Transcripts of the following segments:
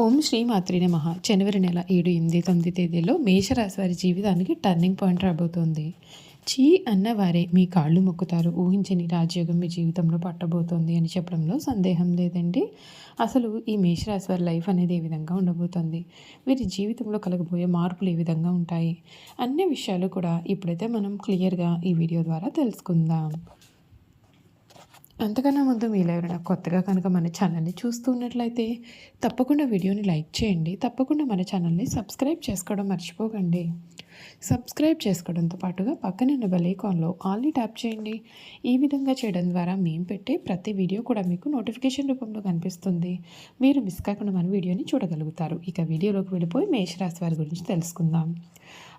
ఓం శ్రీ మాత్రి నమ. జనవరి నెల ఏడు ఎనిమిది తొమ్మిది తేదీలో మేషరాశి వారి జీవితానికి టర్నింగ్ పాయింట్ రాబోతోంది. చీ అన్నవారే మీ కాళ్ళు మొక్కుతారు. ఊహించని రాజయోగం మీ జీవితంలో పట్టబోతోంది అని చెప్పడంలో సందేహం లేదండి. అసలు ఈ మేషరాశి వారి లైఫ్ అనేది ఏ విధంగా ఉండబోతోంది? వీరి జీవితంలో కలగబోయే మార్పులు ఏ విధంగా ఉంటాయి? అన్ని విషయాలు కూడా ఇప్పుడైతే మనం క్లియర్గా ఈ వీడియో ద్వారా తెలుసుకుందాం. అంతకన్నా ముందు మీరు ఎవరైనా కొత్తగా కనుక మన ఛానల్ని చూస్తూ ఉన్నట్లయితే తప్పకుండా వీడియోని లైక్ చేయండి. తప్పకుండా మన ఛానల్ని సబ్స్క్రైబ్ చేసుకోవడం మర్చిపోకండి. సబ్స్క్రైబ్ చేసుకోవడంతో పాటుగా పక్కనున్న బెల్ ఐకాన్లో ఆల్ని ట్యాప్ చేయండి. ఈ విధంగా చేయడం ద్వారా మేము పెట్టే ప్రతి వీడియో కూడా మీకు నోటిఫికేషన్ రూపంలో కనిపిస్తుంది. మీరు మిస్ కాకుండా మన వీడియోని చూడగలుగుతారు. ఇక వీడియోలోకి వెళ్ళిపోయి మేషరాశి వారి గురించి తెలుసుకుందాం.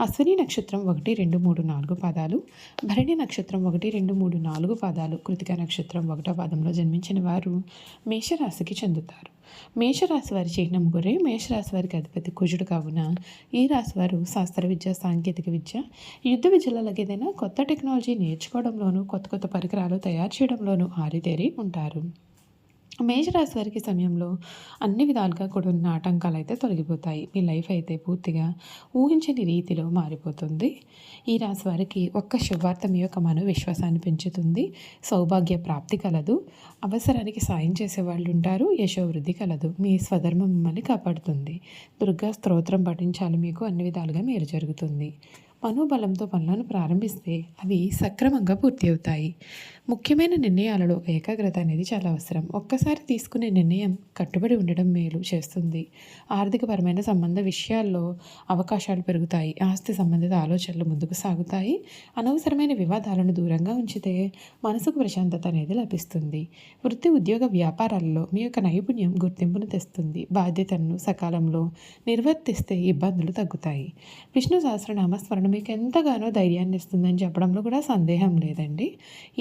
అశ్విని నక్షత్రం ఒకటి రెండు మూడు నాలుగు పాదాలు. భరణి నక్షత్రం ఒకటి రెండు మూడు నాలుగు పాదాలు. కృతిక నక్షత్రం ఒకటో పాదంలో జన్మించిన వారు మేషరాశికి చెందుతారు. మేషరాశి వారి చిహ్నం గురే మేషరాశి వారికి అధిపతి కుజుడు కావున ఈ రాశి వారు శాస్త్ర విద్య సాంకేతిక విద్య యుద్ధ విద్యలలో ఏదైనా కొత్త టెక్నాలజీ నేర్చుకోవడంలోనూ కొత్త కొత్త పరికరాలు తయారు చేయడంలోనూ ఆరితేరి ఉంటారు. మేషరాశి వారికి సమయంలో అన్ని విధాలుగా కూడా ఉన్న ఆటంకాలు అయితే తొలగిపోతాయి. మీ లైఫ్ అయితే పూర్తిగా ఊహించని రీతిలో మారిపోతుంది. ఈ రాశి వారికి ఒక్క శుభార్త మీ యొక్క మనో విశ్వాసాన్ని పెంచుతుంది. సౌభాగ్య ప్రాప్తి కలదు. అవసరానికి సాయం చేసే వాళ్ళు ఉంటారు. యశోవృద్ధి కలదు. మీ స్వధర్మం మిమ్మల్ని కాపాడుతుంది. దుర్గా స్తోత్రం పఠించాలి మీకు అన్ని విధాలుగా మేలు జరుగుతుంది. మనోబలంతో పనులను ప్రారంభిస్తే అవి సక్రమంగా పూర్తి అవుతాయి. ముఖ్యమైన నిర్ణయాలలో ఏకాగ్రత అనేది చాలా అవసరం. ఒక్కసారి తీసుకునే నిర్ణయం కట్టుబడి ఉండడం మేలు చేస్తుంది. ఆర్థికపరమైన సంబంధ విషయాల్లో అవకాశాలు పెరుగుతాయి. ఆస్తి సంబంధిత ఆలోచనలు ముందుకు సాగుతాయి. అనవసరమైన వివాదాలను దూరంగా ఉంచితే మనసుకు ప్రశాంతత అనేది లభిస్తుంది. వృత్తి ఉద్యోగ వ్యాపారాలలో మీ యొక్క నైపుణ్యం గుర్తింపును తెస్తుంది. బాధ్యతలను సకాలంలో నిర్వర్తిస్తే ఇబ్బందులు తగ్గుతాయి. విష్ణు సహస్రనామ స్మరణ మీకు ఎంతగానో ధైర్యాన్ని ఇస్తుందని చెప్పడంలో కూడా సందేహం లేదండి.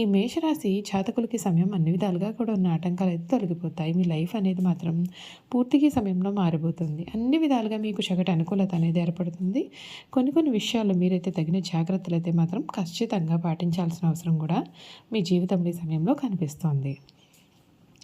ఈ మేషరాశి జాతకులకి సమయం అన్ని విధాలుగా కూడా ఉన్న ఆటంకాలు అయితే తొలగిపోతాయి. మీ లైఫ్ అనేది మాత్రం పూర్తిగా సమయంలో మారిపోతుంది. అన్ని విధాలుగా మీకు చక్కటి అనుకూలత అనేది ఏర్పడుతుంది. కొన్ని కొన్ని విషయాల్లో మీరైతే తగిన జాగ్రత్తలు అయితే మాత్రం ఖచ్చితంగా పాటించాల్సిన అవసరం కూడా మీ జీవితంలో ఈ సమయంలో కనిపిస్తోంది.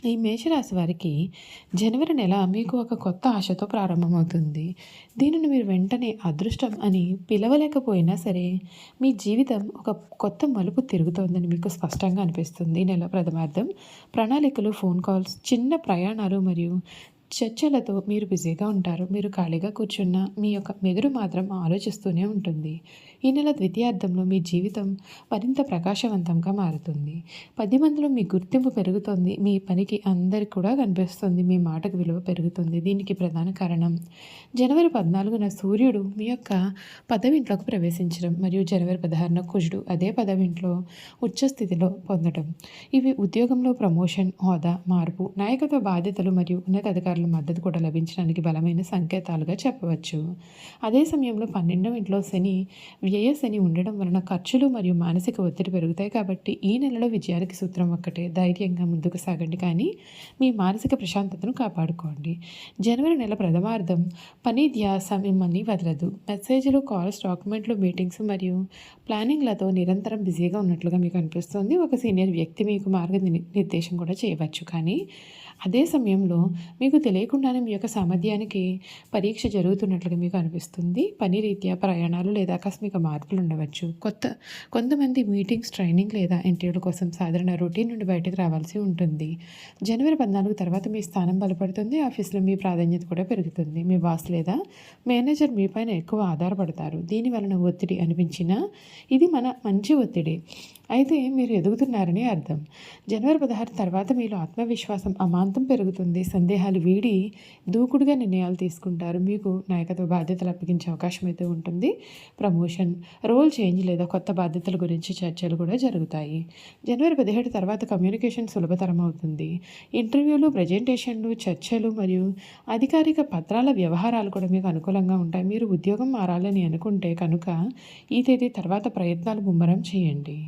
ఈ మేషరాశి వారికి జనవరి నెల మీకు ఒక కొత్త ఆశతో ప్రారంభమవుతుంది. దీనిని మీరు వెంటనే అదృష్టం అని పిలవలేకపోయినా సరే మీ జీవితం ఒక కొత్త మలుపు తిరుగుతోందని మీకు స్పష్టంగా అనిపిస్తుంది. నెల ప్రథమార్థం ప్రణాళికలు ఫోన్ కాల్స్ చిన్న ప్రయాణాలు మరియు చర్చలతో మీరు బిజీగా ఉంటారు. మీరు ఖాళీగా కూర్చున్న మీ యొక్క మెదడు మాత్రం ఆలోచిస్తూనే ఉంటుంది. ఈ నెల ద్వితీయార్థంలో మీ జీవితం మరింత ప్రకాశవంతంగా మారుతుంది. పది మందిలో మీ గుర్తింపు పెరుగుతుంది. మీ పనికి అందరికి కూడా కనిపిస్తుంది. మీ మాటకు విలువ పెరుగుతుంది. దీనికి ప్రధాన కారణం జనవరి పద్నాలుగున సూర్యుడు మీ యొక్క పదవింట్లోకి ప్రవేశించడం మరియు జనవరి పదహారున కుజుడు అదే పదవింట్లో ఉచ్చస్థితిలో పొందడం. ఇవి ఉద్యోగంలో ప్రమోషన్ హోదా మార్పు నాయకత్వ బాధ్యతలు మరియు ఉన్నతాధికారులు మద్దతు కూడా లభించడానికి బలమైన సంకేతాలుగా చెప్పవచ్చు. అదే సమయంలో పన్నెండవ ఇంట్లో శని వ్యయ శని ఉండడం వలన ఖర్చులు మరియు మానసిక ఒత్తిడి పెరుగుతాయి కాబట్టి ఈ నెలలో విజయానికి సూత్రం ఒక్కటే. ధైర్యంగా ముందుకు సాగండి కానీ మీ మానసిక ప్రశాంతతను కాపాడుకోండి. జనవరి నెల ప్రథమార్థం. పని ధ్యాస మిమ్మల్ని వదలదు. మెసేజ్లు కాల్స్ డాక్యుమెంట్లు మీటింగ్స్ మరియు ప్లానింగ్లతో నిరంతరం బిజీగా ఉన్నట్లుగా మీకు అనిపిస్తుంది. ఒక సీనియర్ వ్యక్తి మీకు మార్గ నిర్దేశం కూడా చేయవచ్చు. కానీ అదే సమయంలో మీకు తెలియకుండానే మీ యొక్క సామర్థ్యానికి పరీక్ష జరుగుతున్నట్లుగా మీకు అనిపిస్తుంది. పని రీత్యా ప్రయాణాలు లేదా ఆకస్మిక మార్పులు ఉండవచ్చు. కొత్త కొంతమంది మీటింగ్స్ ట్రైనింగ్ లేదా ఇంటర్వ్యూల కోసం సాధారణ రొటీన్ నుండి బయటకు రావాల్సి ఉంటుంది. జనవరి పద్నాలుగు తర్వాత మీ స్థానం బలపడుతుంది. ఆఫీస్లో మీ ప్రాధాన్యత కూడా పెరుగుతుంది. మీ బాస్ లేదా మేనేజర్ మీ పైన ఎక్కువ ఆధారపడతారు. దీని వలన ఒత్తిడి అనిపించినా ఇది మన మంచి ఒత్తిడి. అయితే మీరు ఎదుగుతున్నారని అర్థం. జనవరి పదహారు తర్వాత మీలో ఆత్మవిశ్వాసం అంతం పెరుగుతుంది. సందేహాలు వీడి దూకుడుగా నిర్ణయాలు తీసుకుంటారు. మీకు నాయకత్వ బాధ్యతలు అప్పగించే అవకాశం అయితే ఉంటుంది. ప్రమోషన్ రోల్ చేంజ్ లేదా కొత్త బాధ్యతల గురించి చర్చలు కూడా జరుగుతాయి. జనవరి పదిహేడు తర్వాత కమ్యూనికేషన్ సులభతరం అవుతుంది. ఇంటర్వ్యూలు ప్రజెంటేషన్లు చర్చలు మరియు అధికారిక పత్రాల వ్యవహారాలు కూడా మీకు అనుకూలంగా ఉంటాయి. మీరు ఉద్యోగం మారాలని అనుకుంటే కనుక ఈ తేదీ తర్వాత ప్రయత్నాలు ముమ్మరం చేయండి.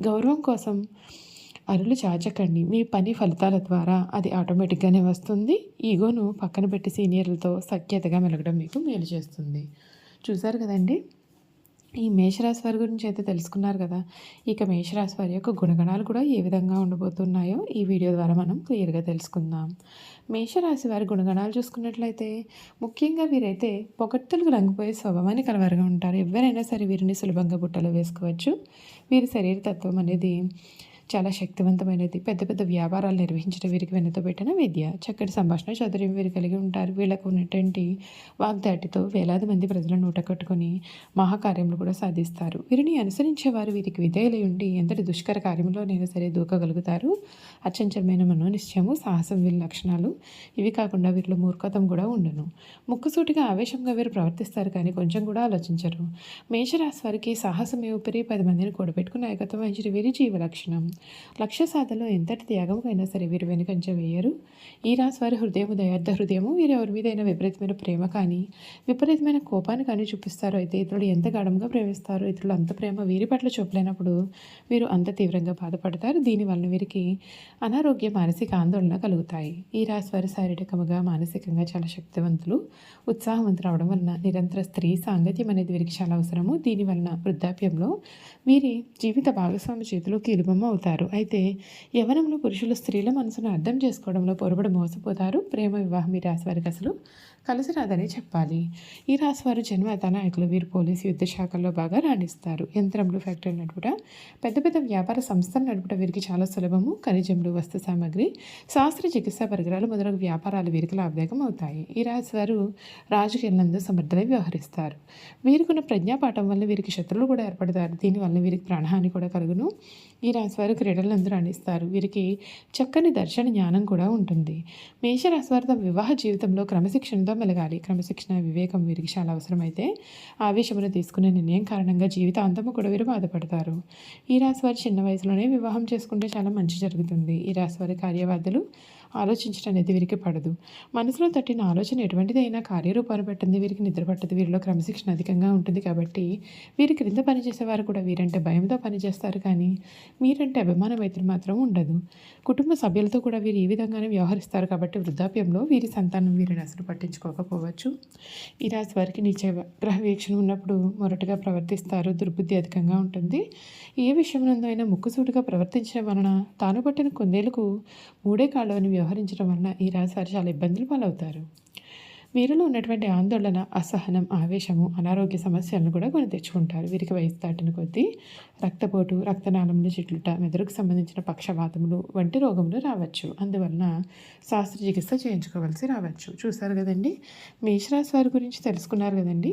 గౌరవం కోసం అరులు చాచకండి. మీ పని ఫలితాల ద్వారా అది ఆటోమేటిక్గానే వస్తుంది. ఈగోను పక్కన పెట్టి సీనియర్లతో సఖ్యతగా మెలగడం మీకు మేలు చేస్తుంది. చూసారు కదండి? ఈ మేషరాశి వారి గురించి అయితే తెలుసుకున్నారు కదా. ఇక మేషరాశి వారి యొక్క గుణగణాలు కూడా ఏ విధంగా ఉండబోతున్నాయో ఈ వీడియో ద్వారా మనం క్లియర్గా తెలుసుకుందాం. మేషరాశి వారి గుణగణాలు చూసుకున్నట్లయితే ముఖ్యంగా వీరైతే పొగడ్తలకు రంగిపోయే స్వభావాన్ని కలవారుగా ఉంటారు. ఎవరైనా సరే వీరిని సులభంగా బుట్టలో వేసుకోవచ్చు. వీరి శరీర తత్వం అనేది చాలా శక్తివంతమైనది. పెద్ద పెద్ద వ్యాపారాలు నిర్వహించడం వీరికి వెన్నతో పెట్టిన విద్య. చక్కటి సంభాషణ చౌదర్యం వీరు కలిగి ఉంటారు. వీళ్ళకు ఉన్నటువంటి వాగ్దాటితో వేలాది మంది ప్రజలను నూట కట్టుకొని మహాకార్యములు కూడా సాధిస్తారు. వీరిని అనుసరించే వారు వీరికి విధేయులై ఉండి ఎంతటి దుష్కర కార్యంలో నేను సరే దూకగలుగుతారు? అచంచలమైన మనోనిశ్చయము సాహసం వీరి లక్షణాలు. ఇవి కాకుండా వీరిలో మూర్ఖతం కూడా ఉండను. ముక్కుసూటిగా ఆవేశంగా వీరు ప్రవర్తిస్తారు కానీ కొంచెం కూడా ఆలోచించరు. మేషరాశి వారికి సాహసమే ఉపరి పది మందిని కూడబెట్టుకుని నాయకత్వం వహించిన వీరి జీవ లక్షణం లక్ష్య సాధనలో ఎంతటి త్యాగముకైనా సరే వీరు వెనుకంచ వేయరు. ఈ రాశి వారి హృదయము దయార్థ హృదయము వీరు ఎవరి మీదైనా విపరీతమైన ప్రేమ కానీ విపరీతమైన కోపాన్ని కానీ చూపిస్తారు అయితే ఇతరులు ఎంత గాఢంగా ప్రేమిస్తారు ఇతరులు అంత ప్రేమ వీరి పట్ల చూపలేనప్పుడు వీరు అంత తీవ్రంగా బాధపడతారు. దీనివల్ల వీరికి అనారోగ్య మానసిక ఆందోళన కలుగుతాయి. ఈ రాశి వారి శారీరకముగా మానసికంగా చాలా శక్తివంతులు ఉత్సాహవంతులు అవడం వలన నిరంతర స్త్రీ సాంగత్యం అనేది వీరికి చాలా అవసరము. దీనివలన వృద్ధాప్యంలో వీరి జీవిత భాగస్వామి చేతిలో కీలుబొమ్మ అవుతుంది. మోసపోతారు అయితే యవనంలో పురుషులు స్త్రీల మనసును అర్థం చేసుకోవడంలో పొరబడి మోసపోతారు. ప్రేమ వివాహం ఈ రాశి వారికి అసలు కలిసి రాదని చెప్పాలి. ఈ రాశివారు జన్మత నాయకులు వీరు పోలీసు యుద్ధ శాఖల్లో బాగా రాణిస్తారు. యంత్రములు ఫ్యాక్టరీ నడుపుట పెద్ద పెద్ద వ్యాపార సంస్థలు నడుపుట వీరికి చాలా సులభము. ఖనిజములు వస్తు సామాగ్రి శాస్త్ర చికిత్సా పరికరాలు మొదలగు వ్యాపారాలు వీరికి లాభదాయకం అవుతాయి. ఈ రాశివారు రాజకీయాలందు సమర్థులై వ్యవహరిస్తారు. వీరికున్న ప్రజ్ఞాపాఠం వల్ల వీరికి శత్రువులు కూడా ఏర్పడతారు. దీనివల్ల వీరికి ప్రాణహాని కూడా కలుగును. ఈ రాశివారు క్రీడలందు రాణిస్తారు వీరికి చక్కని దర్శన జ్ఞానం కూడా ఉంటుంది. మేషరాశివారు వివాహ జీవితంలో క్రమశిక్షణతో మెలగాలి. క్రమశిక్షణ వివేకం వీరికి చాలా అవసరమైతే ఆవేశమును తీసుకునే నిర్ణయం కారణంగా జీవితాంతము కూడా వీరు బాధపడతారు. ఈ రాశివారి చిన్న వయసులోనే వివాహం చేసుకుంటే చాలా మంచి జరుగుతుంది. ఈ రాశివారి కార్యవాదులు ఆలోచించడం అనేది వీరికి పడదు. మనసులో తట్టిన ఆలోచన ఎటువంటిదైనా కార్యరూపాన్ని పెట్టింది వీరికి నిద్ర పట్టదు వీరిలో క్రమశిక్షణ అధికంగా ఉంటుంది కాబట్టి వీరి క్రింద పనిచేసేవారు కూడా వీరంటే భయంతో పనిచేస్తారు కానీ మీరంటే అభిమానం అయితే మాత్రం ఉండదు. కుటుంబ సభ్యులతో కూడా వీరు ఈ విధంగానే వ్యవహరిస్తారు కాబట్టి వృద్ధాప్యంలో వీరి సంతానం వీరిని అసలు పట్టించుకోకపోవచ్చు. ఈ రాశి వారికి నీచ గ్రహ వీక్షణ ఉన్నప్పుడు మొరటుగా ప్రవర్తిస్తారు దుర్బుద్ధి అధికంగా ఉంటుంది. ఏ విషయంలో అయినా ముక్కుసూటిగా ప్రవర్తించడం వలన తాను పట్టిన కొందేలకు మూడే కాళ్ళు అని వ్యవహరించడం వలన ఈ రాశివారు చాలా ఇబ్బందులు పాలవుతారు. వీరిలో ఉన్నటువంటి ఆందోళన అసహనం ఆవేశము అనారోగ్య సమస్యలను కూడా కొని తెచ్చుకుంటారు. వీరికి వయసు దాటిన కొద్దీ రక్తపోటు రక్తనాళములు చిట్లుట మెదడుకు సంబంధించిన పక్షవాతములు వంటి రోగములు రావచ్చు. అందువలన శాస్త్రచికిత్స చేయించుకోవాల్సి రావచ్చు. చూసారు కదండి? మేషరాశి వారి గురించి తెలుసుకున్నారు కదండి?